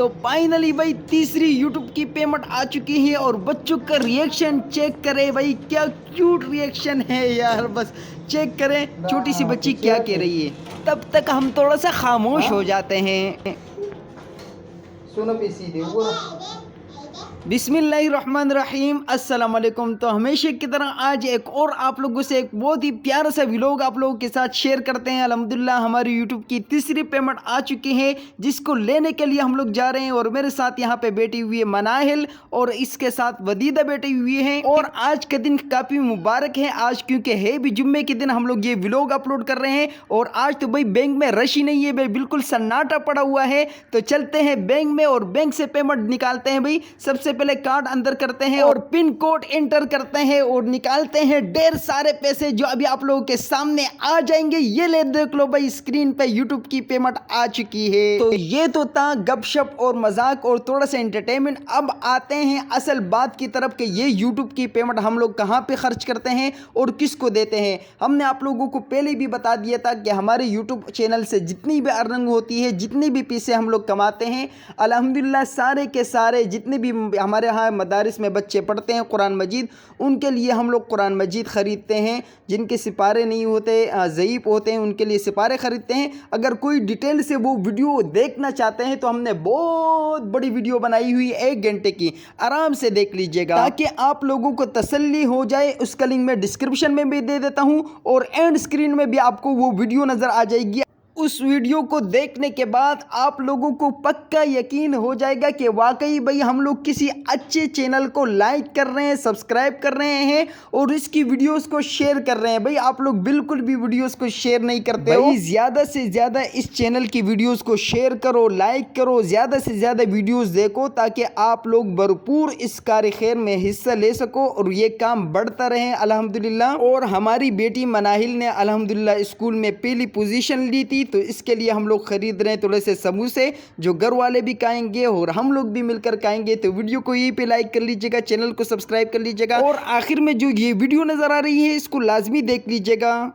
तो फाइनली भाई तीसरी यूट्यूब की पेमेंट आ चुकी है और बच्चों का रिएक्शन चेक करें भाई क्या क्यूट रिएक्शन है यार बस चेक करें छोटी सी बच्ची क्या कह रही है। तब तक हम थोड़ा सा खामोश हो। जाते हैं। सुनो पीसी सीधे अस्सलाम वालेकुम तो हमेशा की तरह आज एक और आप लोगों से एक बहुत ही प्यारा सा व्लॉग आप लोगों के साथ शेयर करते हैं। अल्हम्दुलिल्लाह, हमारी यूट्यूब की तीसरी पेमेंट आ चुकी है, जिसको लेने के लिए हम लोग जा रहे हैं और मेरे साथ यहाँ पे बैठी हुई है मनाहिल और इसके साथ वदीदा बैठी हुई है और आज का दिन काफ़ी मुबारक है। आज क्योंकि है भी जुम्मे के दिन हम लोग ये व्लॉग अपलोड कर रहे हैं और आज तो भाई बैंक में रश ही नहीं है भाई, बिल्कुल सन्नाटा पड़ा हुआ है। तो चलते हैं बैंक में और बैंक से पेमेंट निकालते हैं भाई। सबसे पहले कार्ड अंदर करते हैं और पिन कोड एंटर करते हैं और निकालते हैं। ढेर सारे पैसे जो अभी आप लोगों के सामने आ जाएँगे ये ले देख लो भाई स्क्रीन पे यूट्यूब की पेमेंट आ चुकी है। तो ये तो था गपशप और मज़ाक और थोड़ा सा एंटरटेनमेंट अब आते हैं असल बात की तरफ़ कि ये यूट्यूब की पेमेंट हम लोग कहाँ पे खर्च करते हैं और किसको देते हैं। हमने आप लोगों को पहले भी बता दिया था कि हमारे यूट्यूब चैनल से जितनी भी अर्निंग होती है जितनी भी पैसे हम लोग कमाते हैं अल्हम्दुलिल्लाह सारे के सारे जितने भी हमारे यहाँ मदारिस में बच्चे पढ़ते हैं कुरान मजीद। उनके लिए हम लोग कुरान मजीद ख़रीदते हैं। जिनके सिपारे नहीं होते ज़यीफ़ होते हैं, उनके लिए सिपारे ख़रीदते हैं। अगर कोई डिटेल से वो वीडियो देखना चाहते हैं तो हमने बहुत बड़ी वीडियो बनाई हुई एक घंटे की। आराम से देख लीजिएगा। ताकि आप लोगों को तसल्ली हो जाए, उसका लिंक मैं डिस्क्रिप्शन में भी दे देता हूँ और एंड स्क्रीन में भी आपको वो वीडियो नज़र आ जाएगी। उस वीडियो को देखने के बाद आप लोगों को पक्का यकीन हो जाएगा कि वाकई भाई हम लोग किसी अच्छे चैनल को लाइक कर रहे हैं, सब्सक्राइब कर रहे हैं और इसकी वीडियोस को शेयर कर रहे हैं। भाई, आप लोग बिल्कुल भी वीडियोस को शेयर नहीं करते भाई, ज़्यादा से ज़्यादा इस चैनल की वीडियोस को शेयर करो, लाइक करो, ज़्यादा से ज़्यादा वीडियोस देखो ताकि आप लोग भरपूर इस कार्य खैर में हिस्सा ले सको और ये काम बढ़ता रहे, अल्हम्दुलिल्लाह। और हमारी बेटी मनाहिल ने अल्हम्दुलिल्लाह स्कूल में पहली पोजीशन ली थी तो इसके लिए हम लोग ख़रीद रहे हैं थोड़े से समोसे, जो घर वाले भी खाएँगे और हम लोग भी मिलकर खाएँगे। तो वीडियो को यहीं पे लाइक कर लीजिएगा, चैनल को सब्सक्राइब कर लीजिएगा। और आखिर में जो ये वीडियो नज़र आ रही है, इसको लाजमी देख लीजिएगा।